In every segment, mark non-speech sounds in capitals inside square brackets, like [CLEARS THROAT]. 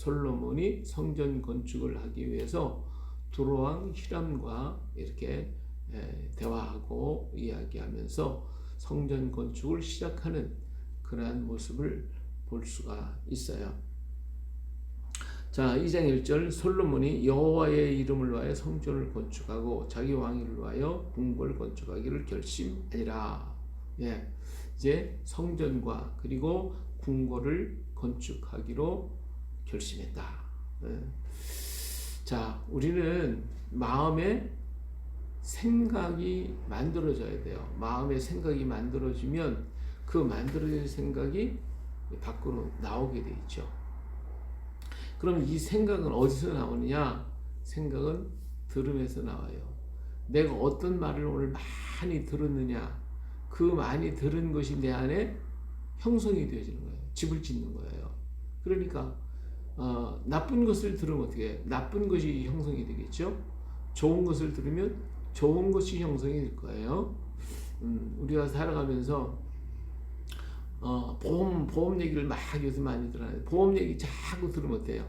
솔로몬이 성전 건축을 하기 위해서 두로왕 히람과 이렇게 에, 대화하고 이야기하면서 성전 건축을 시작하는 그러한 모습을 볼 수가 있어요. 자, 2장 1절 솔로몬이 여호와의 이름을 위하여 성전을 건축하고 자기 왕위를 위하여 궁궐 건축하기를 결심하니라. 예. 이제 성전과 그리고 궁궐을 건축하기로 결심했다. 예. 자, 우리는 마음에 생각이 만들어져야 돼요. 마음의 생각이 만들어지면 그 만들어진 생각이 밖으로 나오게 돼 있죠. 그럼 이 생각은 어디서 나오느냐? 생각은 들음에서 나와요. 내가 어떤 말을 오늘 많이 들었느냐? 그 많이 들은 것이 내 안에 형성이 되어지는 거예요. 집을 짓는 거예요. 그러니까 어, 나쁜 것을 들으면 어떻게 해요? 나쁜 것이 형성이 되겠죠? 좋은 것을 들으면 좋은 것이 형성이 될 거예요. 음, 우리가 살아가면서 어, 보험 보험 얘기를 막 요즘 많이 들어요. 보험 얘기 자꾸 들으면 어때요?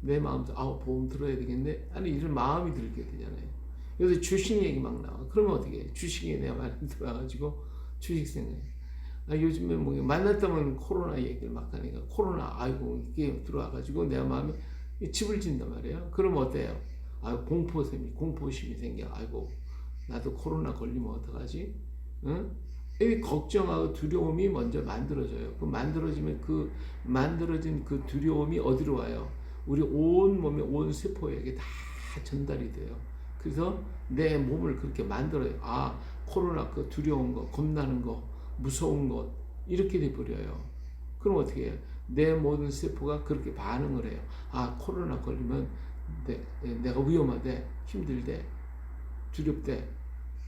내 마음도 아 보험 들어야 되겠네. 아니 이런 마음이 들게 되잖아요. 그래서 주식 얘기 막 나와. 그러면 어떻게 해? 주식에 내가 많이 들어가지고 주식 생각. 아, 요즘에 뭐 만났다면 코로나 얘기를 막 하니까 코로나 아이고 이게 들어와가지고 내 마음에 집을 짓단 말이에요. 그럼 어때요? 아 공포심이 공포심이 생겨. 아이고 나도 코로나 걸리면 어떡하지? 응? 이 걱정하고 두려움이 먼저 만들어져요. 그 만들어지면 그 만들어진 그 두려움이 어디로 와요? 우리 온 몸의 온 세포에게 다 전달이 돼요. 그래서 내 몸을 그렇게 만들어요. 아 코로나 그 두려운 거, 겁나는 거, 무서운 것 이렇게 돼 버려요. 그럼 어떻게 해요? 내 모든 세포가 그렇게 반응을 해요. 아 코로나 걸리면 내, 내가 위험하대, 힘들대, 두렵대.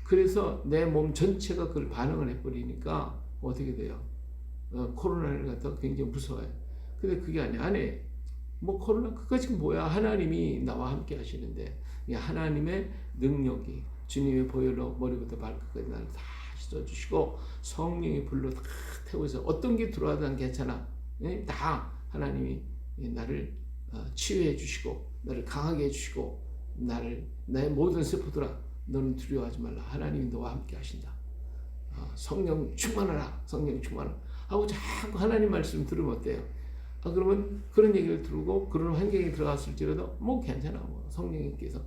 그래서 내 몸 전체가 그걸 반응을 해버리니까 어떻게 돼요? 어, 코로나를 갖다가 굉장히 무서워요. 근데 그게 아니야. 안에 뭐 코로나 그까지 뭐야? 하나님이 나와 함께 하시는데 이 하나님의 능력이 주님의 보혈로 머리부터 발끝까지 나를 다 씻어주시고 성령의 불로 다 태워서 어떤 게 들어와도 괜찮아. 예? 다 하나님이 나를 어, 치유해 주시고 나를 강하게 해 주시고 나를 나의 모든 세포들아 너는 두려워하지 말라. 하나님이 너와 함께 하신다. 어, 성령 충만하라. 성령 충만하라. 하고 자꾸 하나님 말씀 들으면 어때요? 아, 그러면 그런 얘기를 들고 그런 환경에 들어갔을지라도 뭐 괜찮아. 뭐 성령님께서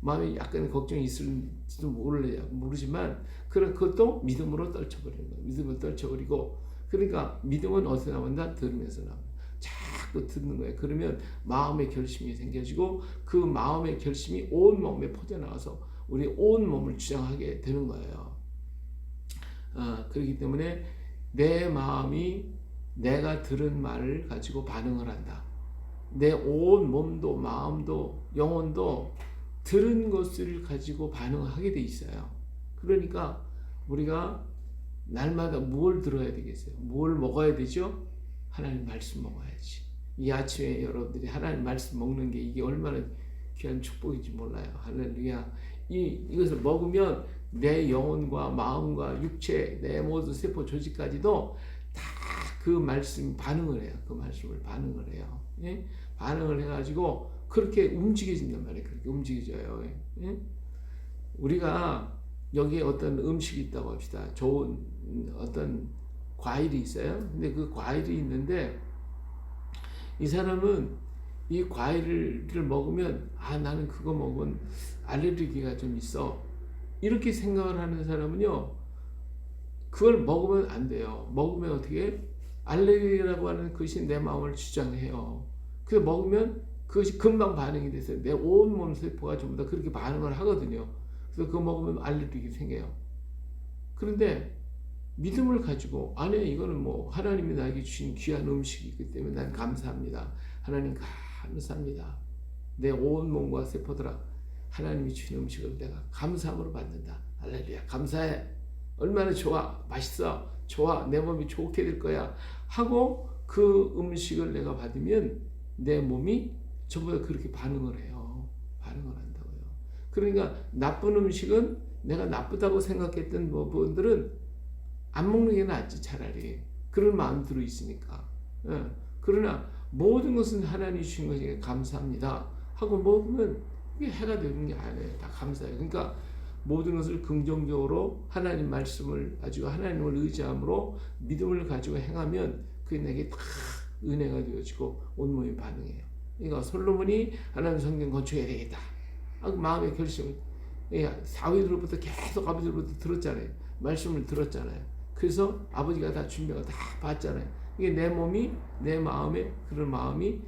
마음에 약간 걱정이 있을지도 모르려 모르지만 그런 그것도 믿음으로 떨쳐버리는 거예요. 믿음으로 떨쳐버리고 그러니까 믿음은 어디서 나온다? 들으면서 나온다. 자꾸 듣는 거예요. 그러면 마음의 결심이 생겨지고 그 마음의 결심이 온 몸에 퍼져나가서 우리 온 몸을 주장하게 되는 거예요. 아, 그렇기 때문에 내 마음이 내가 들은 말을 가지고 반응을 한다. 내 온 몸도 마음도 영혼도 들은 것을 가지고 반응하게 돼 있어요. 그러니까 우리가 날마다 뭘 들어야 되겠어요? 뭘 먹어야 되죠? 하나님 말씀 먹어야지. 이 아침에 여러분들이 하나님 말씀 먹는 게 이게 얼마나 귀한 축복인지 몰라요. 할렐루야. 이, 이것을 먹으면 내 영혼과 마음과 육체, 내 모든 세포 조직까지도 다 그 말씀 반응을 해요. 그 말씀을 반응을 해요. 예? 반응을 해가지고 그렇게 움직여진단 말이에요. 그렇게 움직여져요. 예? 우리가 여기에 어떤 음식이 있다고 합시다. 좋은 어떤 과일이 있어요. 근데 그 과일이 있는데 이 사람은 이 과일을 먹으면 아 나는 그거 먹으면 알레르기가 좀 있어 이렇게 생각을 하는 사람은요 그걸 먹으면 안 돼요 먹으면 어떻게 알레르기라고 하는 것이 내 마음을 주장해요 그래서 먹으면 그것이 금방 반응이 돼서 내 온몸 세포가 전부 다 그렇게 반응을 하거든요 그래서 그거 먹으면 알레르기 생겨요 그런데 믿음을 가지고 아니 이거는 뭐 하나님이 나에게 주신 귀한 음식이기 때문에 난 감사합니다 하나님 감사합니다. 내 온 몸과 세포들아 하나님이 주신 음식을 내가 감사함으로 받는다. 할렐루야. 감사해. 얼마나 좋아. 맛있어. 좋아. 내 몸이 좋게 될 거야. 하고 그 음식을 내가 받으면 내 몸이 전부 다 그렇게 반응을 해요. 반응을 한다고요. 그러니까 나쁜 음식은 내가 나쁘다고 생각했던 부분들은 안 먹는 게 낫지 차라리. 그런 마음 들어 있으니까. 예. 그러나 모든 것은 하나님이 주신 것에 감사합니다. 하고 먹으면 이게 해가 되는 게 아니에요. 다 감사해요. 그러니까 모든 것을 긍정적으로 하나님 말씀을 가지고 하나님을 의지함으로 믿음을 가지고 행하면 그게 내게 다 은혜가 되어지고 온몸이 반응해요. 그러니까 솔로몬이 하나님 성경 건축해야 되겠다. 하고 마음의 결심을 예, 사위들로부터 계속 아버지로부터 들었잖아요. 말씀을 들었잖아요. 그래서 아버지가 다 준비가 다 봤잖아요. 이게 내 몸이 내 마음에 그런 마음이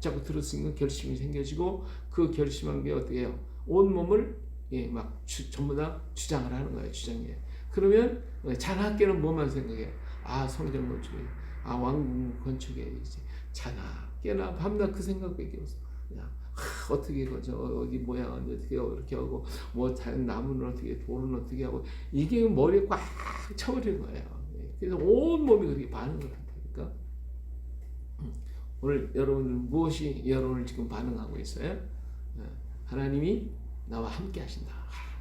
자꾸 들었으니까 결심이 생겨지고 그 결심한 게 어떻게 해요? 온 몸을 예, 막 주, 전부 다 주장을 하는 거예요. 주장해. 그러면 잔학계는 뭐만 생각해? 아 성전 건축에, 아 왕궁 건축해야지. 잔학 계나 밤낮 그 생각밖에 없어. 그냥 하, 어떻게 거저 어디 모양은 어떻게 이렇게 하고 뭐 나무는 어떻게 돌은 어떻게 하고 이게 머리에 꽉 차버리는 거예요. 예, 그래서 온 몸이 그렇게 반응을 한다니까. 음, 오늘 여러분은 무엇이 여러분을 지금 반응하고 있어요? 예, 하나님이 나와 함께 하신다.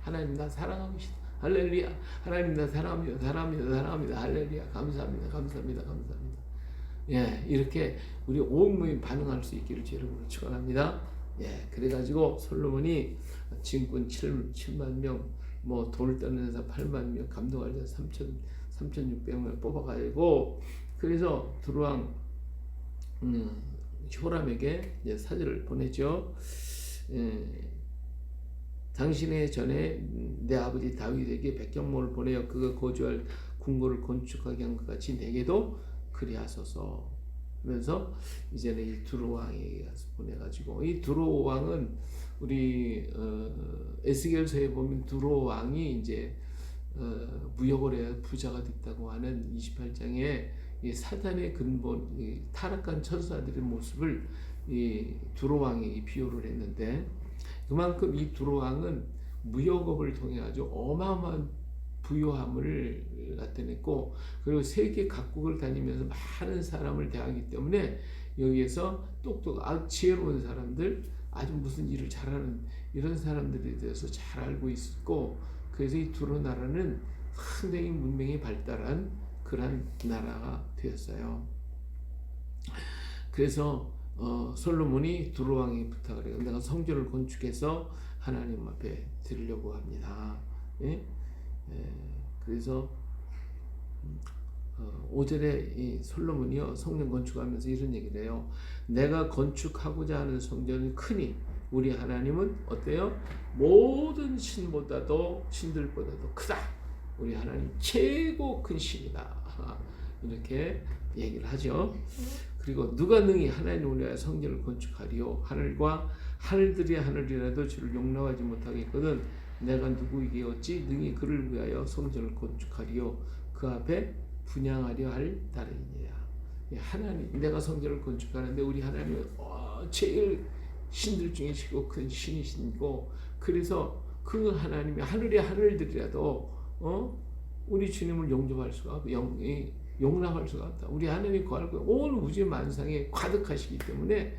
하나님 나 사랑하고 계시다. 할렐루야. 하나님 나 사랑합니다. 사랑합니다. 사랑합니다. 할렐루야. 감사합니다. 감사합니다. 감사합니다. 예, 이렇게 우리 온 몸이 반응할 수 있기를 주 여러분을 축원합니다. 예, 그래가지고 솔로몬이 진군 7, 7만 명, 뭐 돌을 떠는 사 8만 명, 감동할 자 3천 3,600명 뽑아가지고 그래서 두루왕 음, 효람에게 이제 사절을 보내죠. 예, 당신의 전에 내 아버지 다윗에게 백경모를 보내어 그가 거주할 궁궐을 건축하게 한 것 같이 내게도 그리하소서 하면서 이제는 이 두로 왕에게 가서 보내가지고 이 두로 왕은 우리 어, 에스겔서에 보면 두로 왕이 이제 어, 무역을 해야 부자가 됐다고 하는 28장에 이 사단의 근본 이 타락한 천사들의 모습을 이 두로 왕이 비유를 했는데 그만큼 이 두로 왕은 무역업을 통해 아주 어마어마한 부유함을 나타냈고 그리고 세계 각국을 다니면서 많은 사람을 대하기 때문에 여기에서 똑똑 아주 지혜로운 사람들 아주 무슨 일을 잘하는 이런 사람들에 대해서 잘 알고 있었고 그래서 이 두로 나라는 상당히 문명이 발달한 그러한 나라가 되었어요. 그래서 어, 솔로몬이 두로 왕이 부탁을 해요. 내가 성전을 건축해서 하나님 앞에 드리려고 합니다. 예? 예, 그래서 어, 5절에 이 솔로몬이요 성전 건축하면서 이런 얘기를 해요. 내가 건축하고자 하는 성전은 크니 우리 하나님은 어때요? 모든 신보다도 신들보다도 크다. 우리 하나님 최고 큰 신이다. 이렇게 얘기를 하죠. 그리고 누가 능히 하나님 위하여 성전을 건축하리요 하늘과 하늘들이 하늘이라도 주를 용납하지 못하겠거든 내가 누구에게 어찌 능히 그를 위하여 성전을 건축하리요 그 앞에 분양하려 할 따름이니라 하나님 내가 성전을 건축하는데 우리 하나님은 어, 제일 신들 중에 최고 큰 신이시고 그래서 그 하나님이 하늘의 하늘들이라도 어 우리 주님을 용접할 수가 없고 용, 용납할 수가 없다. 우리 하나님이 구할 온 우주 만상에 가득하시기 때문에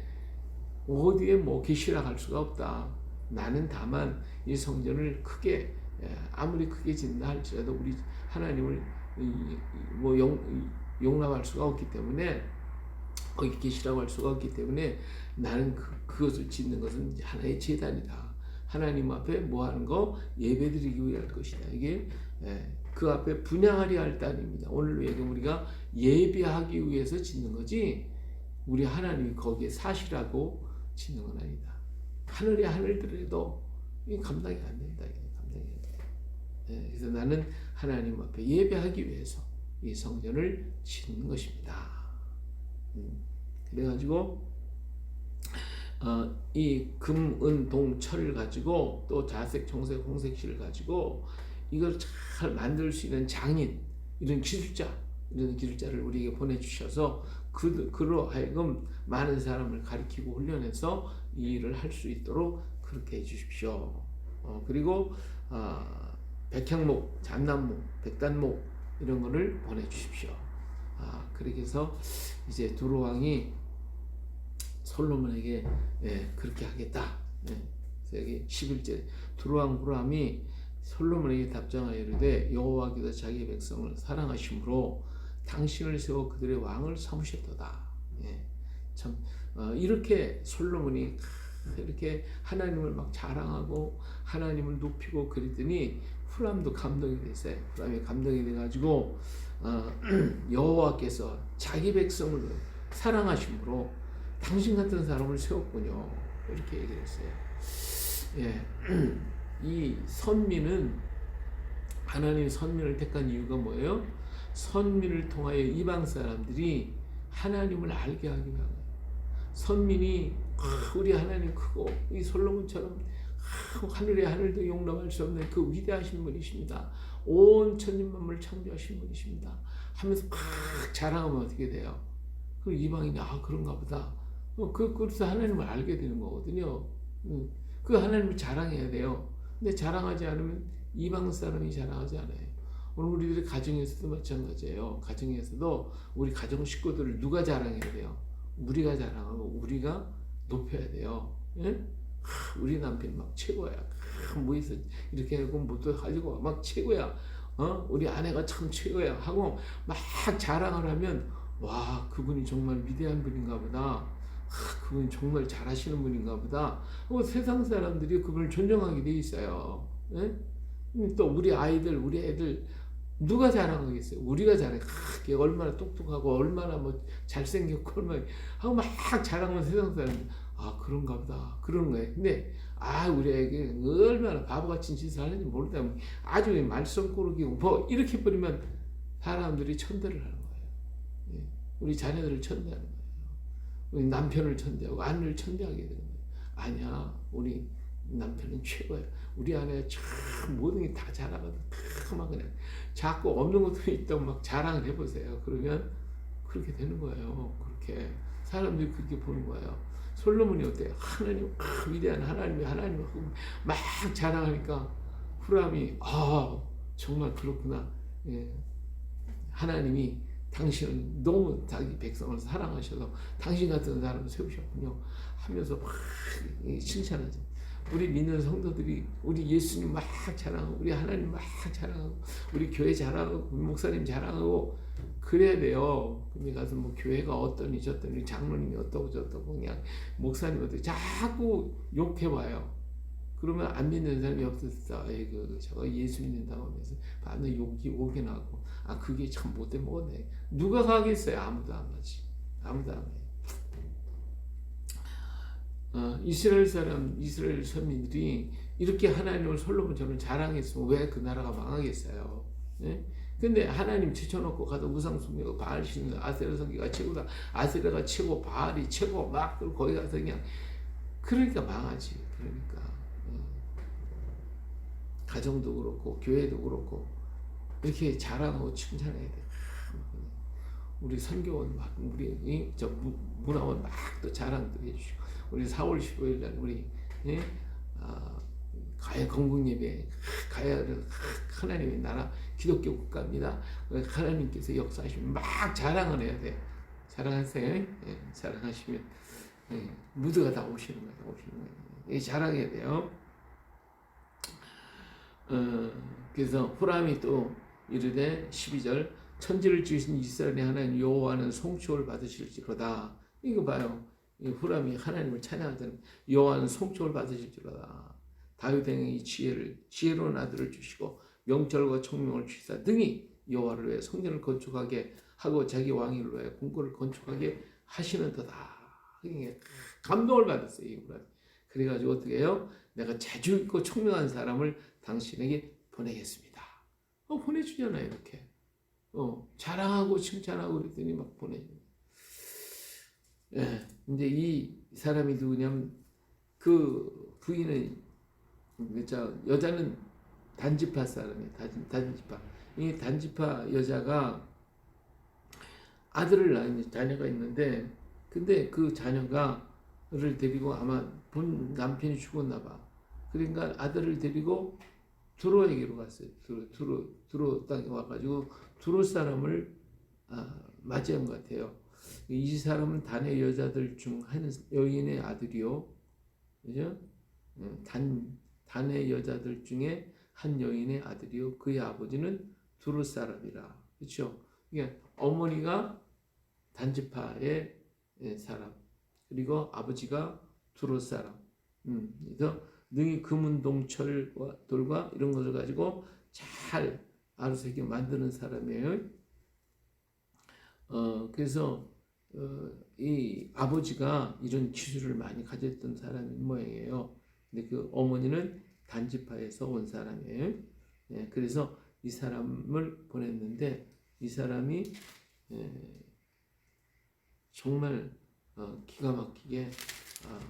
어디에 뭐 계시라 할 수가 없다. 나는 다만 이 성전을 크게 아무리 크게 짓는다 할지라도 우리 하나님을 뭐 용, 용납할 수가 없기 때문에 거기 계시라고 할 수가 없기 때문에 나는 그, 그것을 짓는 것은 하나의 재단이다. 하나님 앞에 뭐 하는 거 예배 드리기 위할 것이다. 이게 그 앞에 분양하려 할 따입니다. 오늘 얘기 우리가 예배하기 위해서 짓는 거지 우리 하나님이 거기에 사시라고 짓는 건 아니다. 하늘의 하늘들에도 감당이 안 된다. 감당이 안 된다. 네, 그래서 나는 하나님 앞에 예배하기 위해서 이 성전을 짓는 것입니다. 음, 그래가지고 어, 이 금, 은, 동, 철을 가지고 또 자색, 청색, 홍색 실을 가지고 이걸 잘 만들 수 있는 장인 이런 기술자 이런 기술자를 우리에게 보내주셔서 그, 그로 하여금 많은 사람을 가리키고 훈련해서 이 일을 할 수 있도록 그렇게 해주십시오. 어, 그리고 어, 백향목, 잠나무, 백단목 이런 거를 보내주십시오. 아, 그렇게 해서 이제 두로왕이 솔로몬에게 예, 그렇게 하겠다. 예, 여기 11절 두로왕 후람이 솔로몬에게 답장하여 이르되 여호와께서 자기 백성을 사랑하심으로 당신을 세워 그들의 왕을 삼으셨도다. 예. 참 어, 이렇게 솔로몬이 이렇게 하나님을 막 자랑하고 하나님을 높이고 그랬더니 후람도 감동이 됐어요. 후람이 감동이 돼가지고 어, [CLEARS THROAT] 여호와께서 자기 백성을 사랑하심으로 당신 같은 사람을 세웠군요. 이렇게 얘기를 했어요. 예, [CLEARS THROAT] 이 선민은 하나님 선민을 택한 이유가 뭐예요? 선민을 통하여 이방 사람들이 하나님을 알게 하기 위한 거예요. 선민이 아, 우리 하나님 크고 이 솔로몬처럼 아, 하늘의 하늘도 용납할 수 없는 그 위대하신 분이십니다. 온 천진 만물을 창조하신 분이십니다. 하면서 막 자랑하면 어떻게 돼요? 그 이방인이 아 그런가 보다. 어, 그 그래서 하나님을 알게 되는 거거든요. 음, 그 하나님을 자랑해야 돼요. 근데 자랑하지 않으면 이방 사람이 자랑하지 않아요. 오늘 우리들의 가정에서도 마찬가지예요. 가정에서도 우리 가정 식구들을 누가 자랑해야 돼요? 우리가 자랑하고 우리가 높여야 돼요. 예? 하, 우리 남편 막 최고야. 하, 뭐 있어 이렇게 하고 뭐또 가지고 막 최고야. 어? 우리 아내가 참 최고야 하고 막 자랑을 하면 와 그분이 정말 위대한 분인가 보다. 하, 그분이 정말 잘하시는 분인가 보다. 어, 세상 사람들이 그분을 존경하게 돼 있어요. 예? 음, 또 우리 아이들, 우리 애들 누가 자랑하겠어요? 우리가 자랑. 아, 걔 얼마나 똑똑하고 얼마나 뭐 잘생겼고 얼마나 하고 막 자랑하면 세상 사람들 아 그런가 보다 그러는 거예요. 근데 아 우리 애기 얼마나 바보같이 짓을 하는지 모르다 아주 말썽꾸러기고 뭐 이렇게 버리면 사람들이 천대를 하는 거예요. 예. 우리 자녀들을 천대하는 거예요. 우리 남편을 천대하고 아내를 천대하게 되는 거예요. 아니야 우리 남편은 최고야. 우리 아내가 참 모든 게 다 잘하거든. 막 그냥 자꾸 없는 것들이 있다고 막 자랑을 해보세요. 그러면 그렇게 되는 거예요. 그렇게 사람들이 그렇게 보는 거예요. 솔로몬이 어때요? 하나님 아, 위대한 하나님이 하나님 막 자랑하니까 후람이 아 정말 그렇구나. 예. 하나님이 당신을 너무 자기 백성을 사랑하셔서 당신 같은 사람을 세우셨군요. 하면서 막 칭찬하죠. 우리 믿는 성도들이 우리 예수님 막 자랑하고 우리 하나님 막 자랑하고 우리 교회 자랑하고 목사님 자랑하고 그래야 돼요. 근데 가서 뭐 교회가 어떠니 저떠니 장로님이 어떠고 저떠고 그냥 목사님 어떠고 자꾸 욕해봐요. 그러면 안 믿는 사람이 없었어. 에이그 저거 예수 믿는다고 하면서 반은 욕이 오게 나고 아 그게 참 못돼 먹었네. 누가 가겠어요? 아무도 안 가지. 아무도 안 가요. 어, 이스라엘 사람, 이스라엘 선민들이 이렇게 하나님을 솔로몬처럼 자랑했으면 왜 그 나라가 망하겠어요? 예? 근데 하나님 제쳐놓고 가서 우상 숭배고 바알 신는 아세라 성기가 최고다. 아세라가 최고, 바알이 최고, 막 거기 가서 그냥 그러니까 망하지. 그러니까 어. 가정도 그렇고 교회도 그렇고 이렇게 자랑하고 칭찬해야 돼. 우리 선교원 막 우리 저 문화원 막 또 자랑도 해주시고 우리 4월 15일 날 우리 예? 아, 가야 건국 예배 가야를 하나님의 나라 기독교 국가입니다. 하나님께서 역사하시면 막 자랑을 해야 돼. 자랑하세요. 예, 자랑하시면 예, 무드가 다 오시는 거예요. 오시는 거예요. 예, 자랑해야 돼요. 어, 그래서 후람이 또 이르되 12절 천지를 지으신 이스라엘의 하나님 여호와는 송축을 받으실지로다. 이거 봐요. 이 후람이 하나님을 찬양하잖아요. 여호와는 송축을 받으실지로다. 다윗 행이 지혜를 지혜로운 아들을 주시고 명철과 총명을 주시사 등이 여호와를 위해 성전을 건축하게 하고 자기 왕위를 위해 궁궐을 건축하게 하시는도다. 감동을 받았어요. 그래가지고 어떻게 해요? 내가 재주 있고 총명한 사람을 당신에게 보내겠습니다. 어, 보내주잖아요, 이렇게. 어, 자랑하고 칭찬하고 그랬더니 막 보내줘요. 예, 근데 이 사람이 누구냐면 그 부인은 그자 여자는 단지파 사람이에요. 단, 단지파. 이 단지파 여자가 아들을 낳은 자녀가 있는데 근데 그 자녀가를 데리고 아마 본 남편이 죽었나 봐. 그러니까 아들을 데리고 두로에게로 갔어요. 두로, 두로, 두로 땅에 와가지고 두로 사람을 아, 맞이한 것 같아요. 이 사람은 단의 여자들 중 한 여인의 아들이요. 그죠? 단, 단의 여자들 중에 한 여인의 아들이요. 그의 아버지는 두루 사람이라. 그렇죠? 그러니까 어머니가 단지파의 사람, 그리고 아버지가 두로 사람. 음, 그래서 능히 금은 동철과 돌과 이런 것을 가지고 잘 이렇게 만드는 사람이에요. 어, 그래서 어, 이 아버지가 이런 기술을 많이 가졌던 사람인 모양이에요. 근데 그 어머니는 단지파에서 온 사람이에요. 예, 그래서 이 사람을 보냈는데 이 사람이 예, 정말 어, 기가 막히게 아,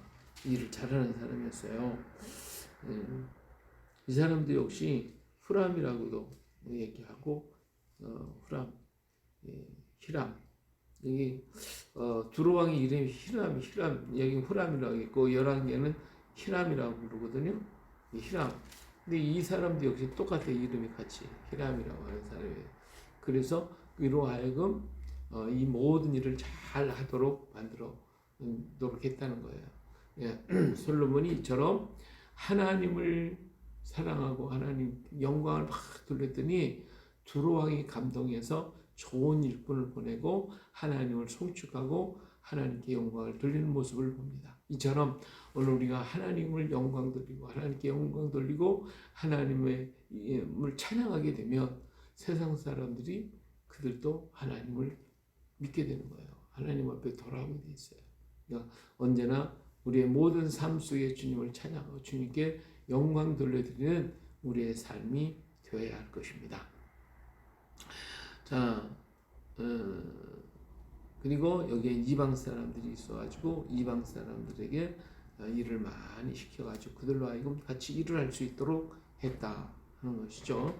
일을 잘하는 사람이었어요. 예, 이 사람도 역시 후람이라고도 얘기하고 어, 후람, 예, 히람 여기 어, 두로왕의 이름이 히람, 히람 여기 후람이라고 있고 열왕기에는 히람이라고 부르거든요. 이 히람. 근데 이 사람도 역시 똑같아 이름이 같이 히람이라고 하는 사람이에요. 그래서 그로 하여금 어, 이 모든 일을 잘 하도록 만들어 음, 노력했다는 거예요. 예, [CLEARS THROAT] 솔로몬이 이처럼 하나님을 사랑하고 하나님 영광을 막 돌렸더니 두로왕이 감동해서 좋은 일꾼을 보내고 하나님을 송축하고 하나님께 영광을 돌리는 모습을 봅니다. 이처럼 오늘 우리가 하나님을 영광 돌리고 하나님께 영광 돌리고 하나님의 이름을 찬양하게 되면 세상 사람들이 그들도 하나님을 믿게 되는 거예요. 하나님 앞에 돌아오게 돼 있어요. 그러니까 언제나 우리의 모든 삶 속에 주님을 찬양하고 주님께 영광 돌려드리는 우리의 삶이 되어야 할 것입니다. 자, 어, 그리고 여기에 이방 사람들이 있어가지고 이방 사람들에게 어, 일을 많이 시켜가지고 그들로 하여금 같이 일을 할 수 있도록 했다 하는 것이죠.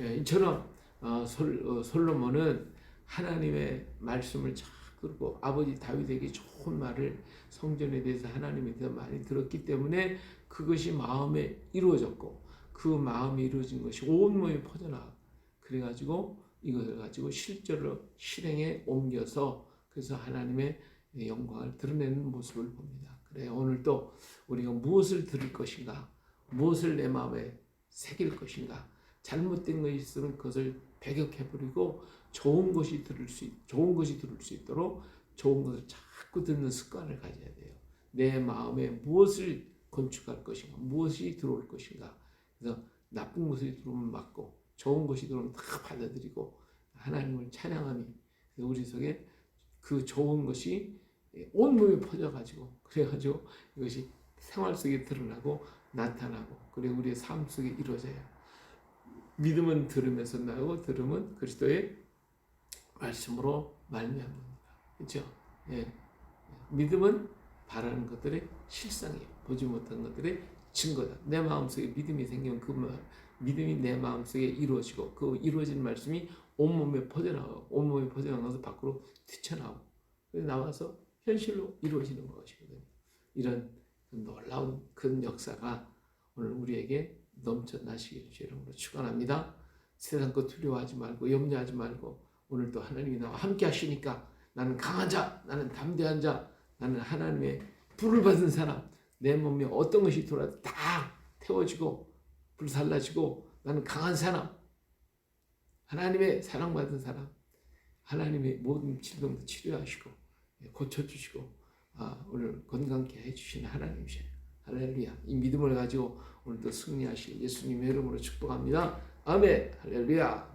예, 이처럼 어, 솔, 어, 솔로몬은 하나님의 말씀을 잘 그리고 아버지 다윗에게 좋은 말을 성전에 대해서 하나님에 대해서 많이 들었기 때문에 그것이 마음에 이루어졌고 그 마음이 이루어진 것이 온몸에 퍼져나 그래가지고 이것을 가지고 실제로 실행에 옮겨서 그래서 하나님의 영광을 드러내는 모습을 봅니다. 그래 오늘도 우리가 무엇을 들을 것인가, 무엇을 내 마음에 새길 것인가, 잘못된 것이 있으면 그것을 배격해 버리고 좋은 것이 들을 수 좋은 것이 들을 수 있도록 좋은 것을 자꾸 듣는 습관을 가져야 돼요. 내 마음에 무엇을 건축할 것인가, 무엇이 들어올 것인가. 그래서 나쁜 것이 들어오면 막고 좋은 것이 들어오면 다 받아들이고 하나님을 찬양하니 우리 속에 그 좋은 것이 온몸에 퍼져가지고 그래가지고 이것이 생활 속에 드러나고 나타나고 그리고 우리의 삶 속에 이루어져요. 믿음은 들으면서 나오고 들음은 그리스도의 말씀으로 말미암습니다. 그렇죠? 예. 믿음은 바라는 것들의 실상이에요. 보지 못한 것들의 증거다. 내 마음속에 믿음이 생기면 그 믿음이 내 마음속에 이루어지고 그 이루어진 말씀이 온몸에 퍼져나가고 온몸에 퍼져나가서 밖으로 튀쳐나오고 나와서 현실로 이루어지는 것이거든요. 이런 놀라운 그 역사가 오늘 우리에게 넘쳐나시길 주름으로 축원합니다. 세상 것 두려워하지 말고 염려하지 말고 오늘도 하나님이 나와 함께 하시니까 나는 강한 자, 나는 담대한 자, 나는 하나님의 불을 받은 사람, 내 몸에 어떤 것이 돌아도 다 태워지고 불살라지고 나는 강한 사람, 하나님의 사랑받은 사람, 하나님의 모든 질병도 치료하시고 고쳐주시고 아, 오늘 건강케 해주시는 하나님이셔요. 할렐루야. 이 믿음을 가지고 오늘도 승리하실 예수님의 이름으로 축복합니다. 아멘. 할렐루야.